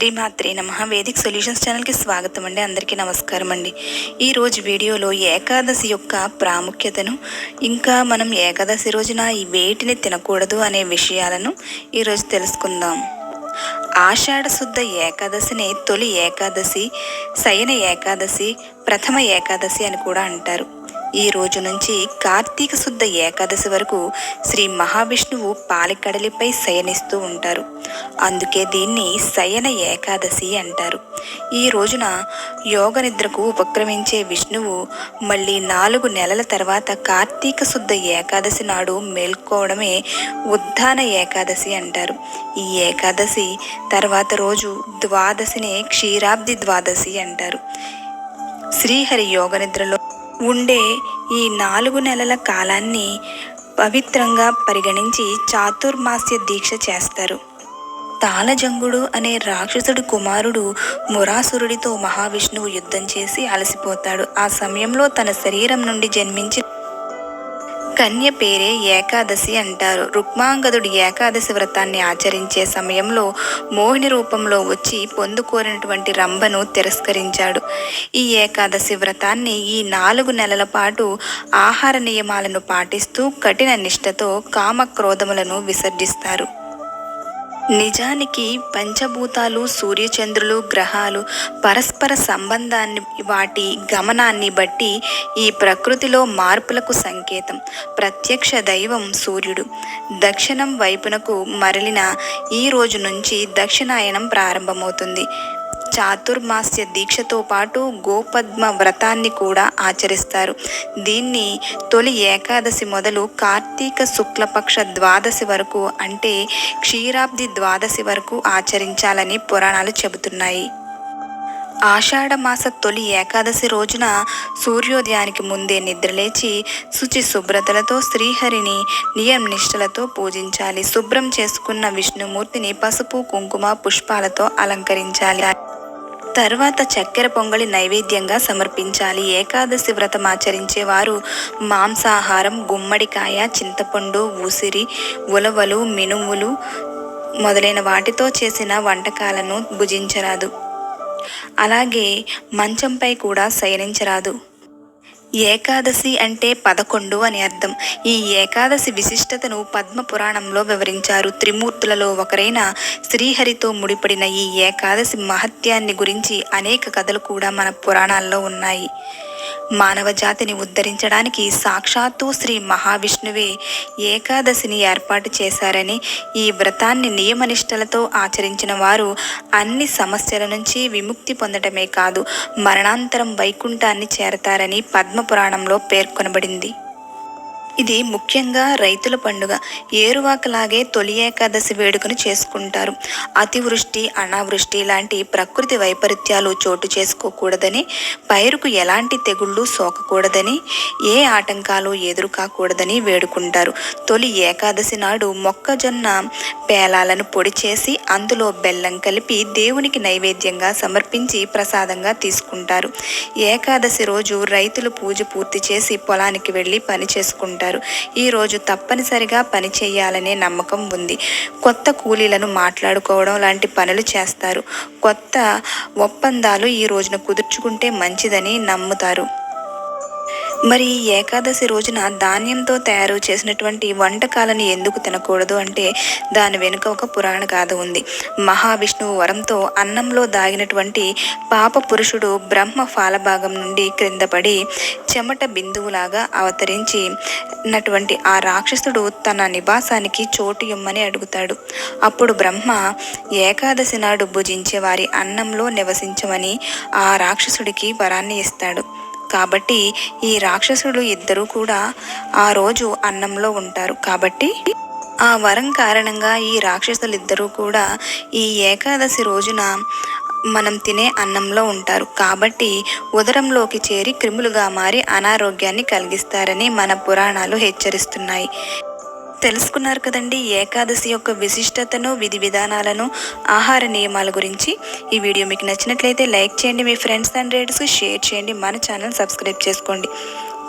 శ్రీమాత్రే నమ. Vedic solutions ఛానల్కి స్వాగతం అండి. అందరికీ నమస్కారం అండి. ఈరోజు వీడియోలో ఏకాదశి యొక్క ప్రాముఖ్యతను ఇంకా మనం ఏకాదశి రోజున ఈ వేటిని తినకూడదు అనే విషయాలను ఈరోజు తెలుసుకుందాం. ఆషాఢ శుద్ధ ఏకాదశిని తొలి ఏకాదశి శయన ఏకాదశి ప్రథమ ఏకాదశి అని కూడా అంటారు. ఈ రోజు నుంచి కార్తీక శుద్ధ ఏకాదశి వరకు శ్రీ మహావిష్ణువు పాలకడలిపై శయనిస్తూ ఉంటారు. అందుకే దీన్ని శయన ఏకాదశి అంటారు. ఈ రోజున యోగ నిద్రకు ఉపక్రమించే విష్ణువు మళ్ళీ నాలుగు నెలల తర్వాత కార్తీక శుద్ధ ఏకాదశి నాడు మేల్కోవడమే ఉద్దాన ఏకాదశి అంటారు. ఈ ఏకాదశి తర్వాత రోజు ద్వాదశినే క్షీరాబ్ది ద్వాదశి అంటారు. శ్రీహరి యోగ నిద్రలో ఉండే ఈ నాలుగు నెలల కాలాన్ని పవిత్రంగా పరిగణించి చాతుర్మాస్య దీక్ష చేస్తారు. తాళజంగుడు అనే రాక్షసుడి కుమారుడు మురాసురుడితో మహావిష్ణువు యుద్ధం చేసి అలసిపోతాడు. ఆ సమయంలో తన శరీరం నుండి జన్మించి కన్య పేరే ఏకాదశి అంటారు. రుక్మాంగదుడు ఏకాదశి వ్రతాన్ని ఆచరించే సమయంలో మోహిని రూపంలో వచ్చి పొందుకోరినటువంటి రంభను తిరస్కరించాడు. ఈ ఏకాదశి వ్రతాన్ని ఈ నాలుగు నెలల పాటు ఆహార నియమాలను పాటిస్తూ కఠిన నిష్ఠతో కామక్రోధములను విసర్జిస్తారు. నిజానికి పంచభూతాలు సూర్యచంద్రులు గ్రహాలు పరస్పర సంబంధాన్ని వాటి గమనాన్ని బట్టి ఈ ప్రకృతిలో మార్పులకు సంకేతం. ప్రత్యక్ష దైవం సూర్యుడు. దక్షిణం వైపునకు మరలిన ఈ రోజు నుంచి దక్షిణాయనం ప్రారంభమవుతుంది. చాతుర్మాస్య దీక్షతో పాటు గోపద్మ వ్రతాన్ని కూడా ఆచరిస్తారు. దీన్ని తొలి ఏకాదశి మొదలు కార్తీక శుక్లపక్ష ద్వాదశి వరకు అంటే క్షీరాబ్ది ద్వాదశి వరకు ఆచరించాలని పురాణాలు చెబుతున్నాయి. ఆషాఢ మాస తొలి ఏకాదశి రోజున సూర్యోదయానికి ముందే నిద్రలేచి శుచి శుభ్రతలతో శ్రీహరిని నియమ నిష్ఠలతో పూజించాలి. శుభ్రం చేసుకున్న విష్ణుమూర్తిని పసుపు కుంకుమ పుష్పాలతో అలంకరించాలి. తర్వాత చక్కెర పొంగలి నైవేద్యంగా సమర్పించాలి. ఏకాదశి వ్రతం ఆచరించే వారు మాంసాహారం గుమ్మడికాయ చింతపండు ఉసిరి ఉలవలు మినుములు మొదలైన వాటితో చేసిన వంటకాలను భుజించరాదు. అలాగే మంచంపై కూడా శయనించరాదు. ఏకాదశి అంటే పదకొండు అని అర్థం. ఈ ఏకాదశి విశిష్టతను పద్మ పురాణంలో వివరించారు. త్రిమూర్తులలో ఒకరైన శ్రీహరితో ముడిపడిన ఈ ఏకాదశి మహత్యాన్ని గురించి అనేక కథలు కూడా మన పురాణాల్లో ఉన్నాయి. మానవ జాతిని ఉద్ధరించడానికి సాక్షాత్తు శ్రీ మహావిష్ణువే ఏకాదశిని ఏర్పాటు చేశారని ఈ వ్రతాన్ని నియమనిష్టలతో ఆచరించిన వారు అన్ని సమస్యల నుంచి విముక్తి పొందటమే కాదు మరణాంతరం వైకుంఠాన్ని చేరతారని పద్మపురాణంలో పేర్కొనబడింది. ఇది ముఖ్యంగా రైతుల పండుగ. ఏరువాకలాగే తొలి ఏకాదశి వేడుకను చేసుకుంటారు. అతివృష్టి అనావృష్టి లాంటి ప్రకృతి వైపరీత్యాలు చోటు చేసుకోకూడదని పైరుకు ఎలాంటి తెగుళ్ళు సోకకూడదని ఏ ఆటంకాలు ఎదురు కాకూడదని వేడుకుంటారు. తొలి ఏకాదశి నాడు మొక్కజొన్న పేలాలను పొడి చేసి అందులో బెల్లం కలిపి దేవునికి నైవేద్యంగా సమర్పించి ప్రసాదంగా చేసుకుంటారు. ఏకాదశి రోజు రైతులు పూజ పూర్తి చేసి పొలానికి వెళ్ళి పని చేసుకుంటారు. ఈ రోజు తప్పనిసరిగా పని చేయాలనే నమ్మకం ఉంది. కొత్త కూలీలను మాట్లాడుకోవడం లాంటి పనులు చేస్తారు. కొత్త ఒప్పందాలు ఈ రోజున కుదుర్చుకుంటే మంచిదని నమ్ముతారు. మరి ఈ ఏకాదశి రోజున ధాన్యంతో తయారు చేసినటువంటి వంటకాలను ఎందుకు తినకూడదు అంటే దాని వెనుక ఒక పురాణ గాథ ఉంది. మహావిష్ణువు వరంతో అన్నంలో దాగినటువంటి పాప పురుషుడు బ్రహ్మ ఫాలభాగం నుండి క్రిందపడి చెమట బిందువులాగా అవతరించి నటువంటి ఆ రాక్షసుడు తన నివాసానికి చోటు ఇమ్మని అడుగుతాడు. అప్పుడు బ్రహ్మ ఏకాదశి నాడు భుజించే వారి అన్నంలో నివసించమని ఆ రాక్షసుడికి వరాన్ని ఇస్తాడు. కాబట్టి ఈ రాక్షసుడు ఇద్దరు కూడా ఆ రోజు అన్నంలో ఉంటారు. కాబట్టి ఆ వరం కారణంగా ఈ రాక్షసులిద్దరూ కూడా ఈ ఏకాదశి రోజున మనం తినే అన్నంలో ఉంటారు. కాబట్టి ఉదరంలోకి చేరి క్రిములుగా మారి అనారోగ్యాన్ని కలిగిస్తారని మన పురాణాలు హెచ్చరిస్తున్నాయి. తెలుసుకున్నారు కదండి. ఏకాదశి యొక్క విశిష్టతను విధి విధానాలను ఆహార నియమాల గురించి. ఈ వీడియో మీకు నచ్చినట్లయితే లైక్ చేయండి మీ ఫ్రెండ్స్ అండ్ రేట్స్కి షేర్ చేయండి మన ఛానల్ సబ్స్క్రైబ్ చేసుకోండి.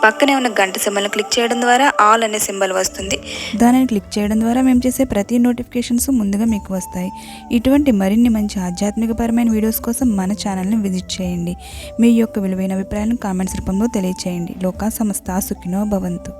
పక్కనే ఉన్న గంట సింబల్ని క్లిక్ చేయడం ద్వారా ఆల్ అనే సింబల్ వస్తుంది. దానిని క్లిక్ చేయడం ద్వారా మేము చేసే ప్రతి నోటిఫికేషన్స్ ముందుగా మీకు వస్తాయి. ఇటువంటి మరిన్ని మంచి ఆధ్యాత్మికపరమైన వీడియోస్ కోసం మన ఛానల్ని విజిట్ చేయండి. మీ యొక్క విలువైన అభిప్రాయాలను కామెంట్స్ రూపంలో తెలియచేయండి. లోకా సమస్త సుఖినో భవంతు.